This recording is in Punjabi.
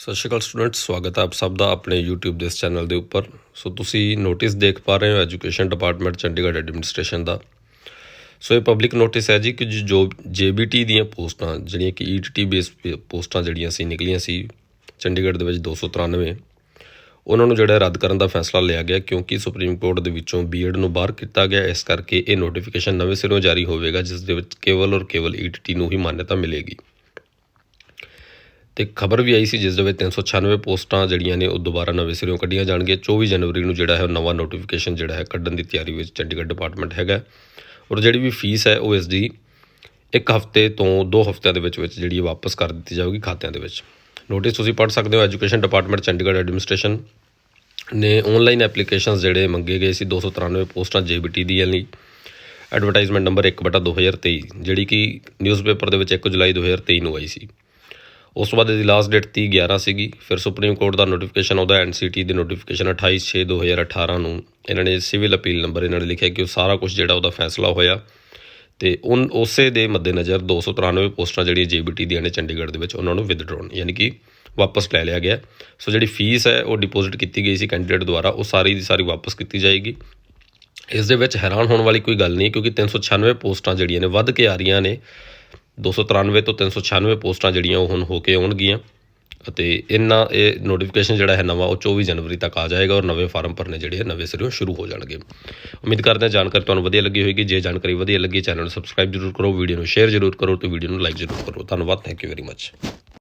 ਸਤਿ ਸ਼੍ਰੀ ਅਕਾਲ ਸਟੂਡੈਂਟ ਸਵਾਗਤ ਹੈ ਆਪ ਸਭ ਦਾ ਆਪਣੇ YouTube ਦੇ ਇਸ ਚੈਨਲ ਦੇ ਉੱਪਰ। ਸੋ ਤੁਸੀਂ ਨੋਟਿਸ ਦੇਖ ਪਾ ਰਹੇ ਹੋ ਐਜੂਕੇਸ਼ਨ ਡਿਪਾਰਟਮੈਂਟ ਚੰਡੀਗੜ੍ਹ ਐਡਮਿਨਿਸਟ੍ਰੇਸ਼ਨ ਦਾ। ਸੋ ਇਹ ਪਬਲਿਕ ਨੋਟਿਸ ਹੈ ਜੀ ਕਿ ਜੋ JBT ਦੀਆਂ ਪੋਸਟਾਂ, ਜਿਹੜੀਆਂ ਕਿ ETT ਬੇਸ ਪੋਸਟਾਂ ਜਿਹੜੀਆਂ ਸੀ, ਨਿਕਲੀਆਂ ਸੀ ਚੰਡੀਗੜ੍ਹ ਦੇ ਵਿੱਚ 293 ਉਹਨਾਂ ਨੂੰ ਜਿਹੜਾ ਰੱਦ ਕਰਨ ਦਾ ਫੈਸਲਾ ਲਿਆ ਗਿਆ ਕਿਉਂਕਿ ਸੁਪਰੀਮ ਕੋਰਟ ਦੇ ਵਿੱਚੋਂ ਬੀਐਡ ਨੂੰ ਬਾਹਰ ਕੀਤਾ ਗਿਆ, ਇਸ ਕਰਕੇ ਇਹ ਨੋਟੀਫਿਕੇਸ਼ਨ ਨਵੇਂ ਸਿਰੋਂ ਜਾਰੀ ਹੋਵੇਗਾ, ਜਿਸ ਦੇ ਵਿੱਚ ਕੇਵਲ ਔਰ ਕੇਵਲ ETT ਨੂੰ ਹੀ ਮਾਨਤਾ ਮਿਲੇਗੀ। ਤੇ ਖਬਰ ਵੀ ਆਈ ਸੀ ਜਿਸ ਦੇ ਵਿੱਚ 396 ਪੋਸਟਾਂ ਜਿਹੜੀਆਂ ਨੇ ਉਹ ਦੁਬਾਰਾ ਨਵੇਂ ਸਿਰੋਂ ਕੱਢੀਆਂ ਜਾਣਗੀਆਂ। 24 ਜਨਵਰੀ ਨੂੰ ਜਿਹੜਾ ਹੈ ਉਹ ਨਵਾਂ ਨੋਟੀਫਿਕੇਸ਼ਨ ਜਿਹੜਾ ਹੈ ਕੱਢਣ ਦੀ ਤਿਆਰੀ ਵਿੱਚ ਚੰਡੀਗੜ੍ਹ ਡਿਪਾਰਟਮੈਂਟ ਹੈਗਾ ਔਰ ਜਿਹੜੀ ਵੀ ਫੀਸ ਹੈ ਉਹ ਇਸ ਦੀ ਇੱਕ ਹਫ਼ਤੇ ਤੋਂ ਦੋ ਹਫ਼ਤਿਆਂ ਦੇ ਵਿੱਚ ਵਿੱਚ ਜਿਹੜੀ ਵਾਪਸ ਕਰ ਦਿੱਤੀ ਜਾਵੇਗੀ ਖਾਤਿਆਂ ਦੇ ਵਿੱਚ। ਨੋਟਿਸ ਤੁਸੀਂ ਪੜ੍ਹ ਸਕਦੇ ਹੋ ਐਜੂਕੇਸ਼ਨ ਡਿਪਾਰਟਮੈਂਟ ਚੰਡੀਗੜ੍ਹ ਐਡਮਿਨਿਸਟ੍ਰੇਸ਼ਨ ਨੇ ਆਨਲਾਈਨ ਐਪਲੀਕੇਸ਼ਨਸ ਜਿਹੜੇ ਮੰਗੇ ਗਏ ਸੀ 293 ਪੋਸਟਾਂ JBT ਦੀਆਂ ਲਈ। ਐਡਵਰਟਾਈਜ਼ਮੈਂਟ ਨੰਬਰ 1/2023 ਜਿਹੜੀ ਕਿ ਨਿਊਜ਼ਪੇਪਰ ਦੇ ਵਿੱਚ 1 ਜੁਲਾਈ 2023 ਨੂੰ ਆਈ ਸੀ। ਉਸ ਤੋਂ ਬਾਅਦ ਇਹਦੀ ਲਾਸਟ ਡੇਟ 30 11 ਸੀਗੀ। ਫਿਰ ਸੁਪਰੀਮ ਕੋਰਟ ਦਾ ਨੋਟੀਫਿਕੇਸ਼ਨ ਉਹਦਾ ਐਨਸੀਟੀ ਦੀ ਨੋਟੀਫਿਕੇਸ਼ਨ 28 6 2018 ਨੂੰ। ਇਹਨਾਂ ਨੇ ਸਿਵਲ ਅਪੀਲ ਨੰਬਰ ਇਹਨਾਂ ਨੇ ਲਿਖਿਆ ਕਿ ਉਹ ਸਾਰਾ ਕੁਝ ਜਿਹੜਾ ਉਹਦਾ ਫੈਸਲਾ ਹੋਇਆ। ਤੇ ਉਨ, ਉਸੇ ਦੇ ਮੱਦੇਨਜ਼ਰ 293 ਪੋਸਟਾਂ ਜਿਹੜੀਆਂ ਜੀਬੀਟੀ ਦੀਆਂ ਨੇ ਚੰਡੀਗੜ੍ਹ ਦੇ ਵਿੱਚ, ਉਹਨਾਂ ਨੂੰ ਵਿਦਡਰਾਉਣ ਯਾਨੀ ਕਿ ਵਾਪਸ ਲੈ ਲਿਆ ਗਿਆ। ਸੋ ਜਿਹੜੀ ਫੀਸ ਹੈ, ਉਹ ਡਿਪੋਜ਼ਿਟ ਕੀਤੀ ਗਈ ਸੀ ਕੈਂਡੀਡੇਟ ਦੁਆਰਾ, ਉਹ ਸਾਰੀ ਦੀ ਸਾਰੀ ਵਾਪਸ ਕੀਤੀ ਜਾਏਗੀ। ਇਸ ਦੇ ਵਿੱਚ ਹੈਰਾਨ ਹੋਣ ਵਾਲੀ ਕੋਈ ਗੱਲ ਨਹੀਂ ਕਿਉਂਕਿ 396 ਪੋਸਟਾਂ ਜਿਹੜੀਆਂ ਨੇ, ਵੱਧ ਕੇ ਆ ਰਹੀਆਂ ਨੇ। 293 ਤੋਂ 396 ਪੋਸਟਾਂ ਜਿਹੜੀਆਂ ਉਹ ਹੁਣ ਹੋ ਕੇ ਆਉਣਗੀਆਂ। ਅਤੇ ਇਹਨਾਂ ਇਹ ਨੋਟੀਫਿਕੇਸ਼ਨ ਜਿਹੜਾ ਹੈ ਨਵਾਂ, ਉਹ 24 ਜਨਵਰੀ ਤੱਕ ਆ ਜਾਏਗਾ ਔਰ ਨਵੇਂ ਫਾਰਮ ਭਰਨੇ ਜਿਹੜੇ ਨਵੇਂ ਸਿਰੋਂ ਸ਼ੁਰੂ ਹੋ ਜਾਣਗੇ। ਉਮੀਦ ਕਰਦੇ ਹਾਂ ਜਾਣਕਾਰੀ ਤੁਹਾਨੂੰ ਵਧੀਆ ਲੱਗੀ ਹੋਵੇਗੀ ਜੇ ਜਾਣਕਾਰੀ ਵਧੀਆ ਲੱਗੀ, ਚੈਨਲ ਨੂੰ ਸਬਸਕ੍ਰਾਈਬ ਜ਼ਰੂਰ ਕਰੋ, ਵੀਡੀਓ ਨੂੰ ਸ਼ੇਅਰ ਜ਼ਰੂਰ ਕਰੋ ਤੇ ਵੀਡੀਓ ਨੂੰ ਲਾਈਕ ਜ਼ਰੂਰ ਕਰੋ। ਧੰਨਵਾਦ ਥੈਂਕ ਯੂ ਵੈਰੀ ਮੱਚ